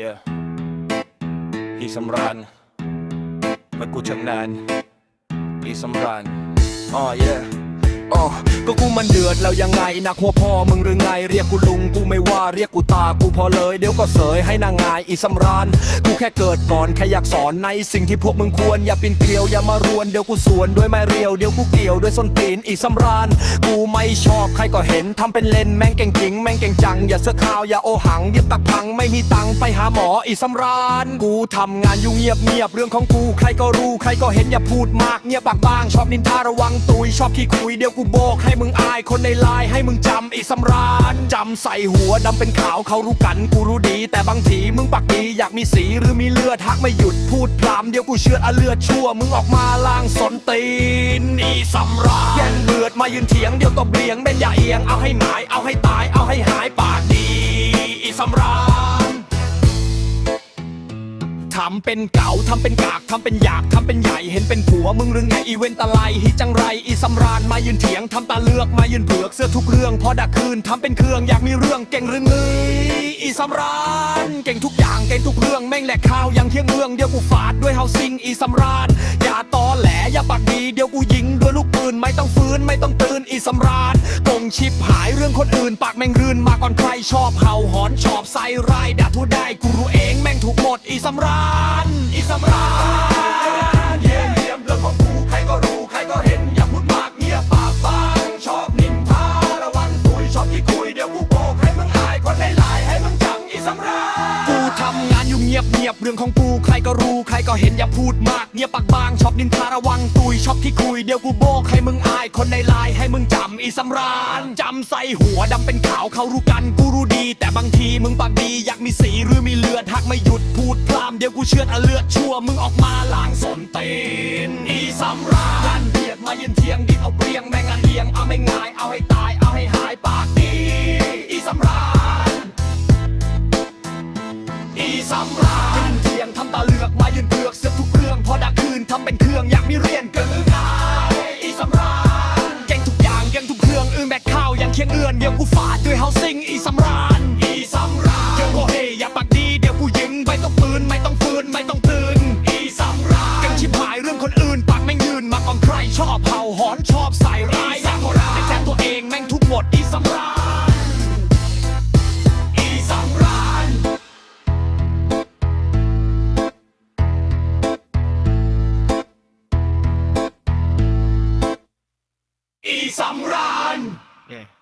yeah พี่สำราญเมื่อกูชำนาญพี่สำราญอ๋อ yeah อ๋อก็กูมันเดือดแล้วยังไงหนักหัวพ่อมึงหรือไง เรียกกูลุงกูไม่ว่าเรียกกูตากูพอเลย เดี๋ยวก็เสยให้นางงายอีสำราญกูแค่เกิดก่อนแค่อยากสอนในสิ่งที่พวกมึงควร อย่าปีนเกลียวอย่ามารวนเดี๋ยวกูสวนด้วยไม้เรียวเดี๋ยวกูเกี่ยวด้วยส้นตีนอีสำราญกูไม่ชอบใครก็เห็นทำเป็นเล่นแม่งเก่งจริงแม่งเก่งจัง อย่าเสื้อขาวอย่าโอหังย็บตักพังไม่มีตังไปหาหมออีสำราญกูทำงานอยู่เงียบเงียบเรื่องของกูใครก็รู้ใครก็เห็นอย่าพูดมากเงียบปากบ้างชอบนินทาระวังตุยชอบขี้คุยเดี๋ยวกูโบกให้มึงอายคนในไลน์ให้มึงจำอีสำราญจำใส่หัวดำเป็นขาวเขารู้กันกูรู้ดี แต่บางทีมึงปากดีอยากมีสีหรือมีเลือดทักไม่หยุดพูดพรำเดี๋ยวกูเชือเอาเลือดชั่ว มึงออกมาล่างสนตีนอีสำราญแย่งเลือดมายืนเถียงเดี๋ยวตบเลียงเป็นอย่าเอียงเอาให้หมายเอาให้ตายเอาให้หายไป ทำเป็นเก่าทำเป็นกากทำเป็นอยากทำเป็นใหญ่เห็นเป็นผัวมึงหรือไงอีเวนต์อะไรฮิจังไรอีสำราญมายืนเถียงทำตาเลือกมายืนเผือกเสื้อทุกเรื่องพอดักคืนทำเป็นเครื่องอยากมีเรื่องเก่งหรือไงอีสำราญเก่งทุกอย่างเก่งทุกเรื่องแม่งแหลกข้าวยังเที่ยงเรื่องเดี๋ยวกูฟาดด้วยเฮาซิงอีสำราญอย่าตอแหลอย่าปากดีเดี๋ยวกูยิงด้วยลูกปืนไม่ต้องฟื้นไม่ต้องตื่นอีสำราญกงชิบหายเรื่องคนอื่น ปากแม่งรื่นมาก่อนใครชอบเห่าหอนชอบใส่ร้ายด่าทั่วได้กูรู้ ดอีสำราญอีสำราญเยี่ยมเยี่ยมเรื่องของกูใครก็รู้ใครก็เห็นอย่าพูดมากเงียบปากบางชอบนินทาระวังตุยชอบที่คุยเดี๋ยวกูโบกให้มึงอายคนในไลน์ให้มึงจำอีสำราญกูทำงานอยู่เงียบเงียบเรื่องของกูใครก็รู้ใครก็เห็นอย่าพูดมากเงียบปากบางชอบนินทาระวังตุยชอบที่คุยเดี๋ยวกูโบกให้มึง คนในไลน์ให้มึงจำอีสำราญจำใส่หัวดำเป็นขาวเขารู้กันกูรู้ดี แต่บางทีมึงปากดีอยากมีสีหรือมีเลือดหักไม่หยุดพูดพรามเดี๋ยวกูเชือดเอาเลือดชั่วมึงออกมาล้างสนตีนอีสำราญเบียดมายืนเทียงดิเอาเปรียงแม่งอันเอียงเอาไม่ง่าย เคียงเอื้อนเดี๋ยวกูฟาดด้วยเฮาซิ่งอีสำราญอีสำราญเดี๋ยวกูเฮอย่าปากดีเดี๋ยวกูยิงไม่ต้องปืนไม่ต้องฟืนไม่ต้องตื่นอีสำราญกันชิบหายเรื่องคนอื่นปากแม่งยืนมาก่อนใครชอบเผาหอนชอบใส่ร้ายอีสำราญแต่ตัวเองแม่งทุกหมดอีสำราญอีสำราญ yeah.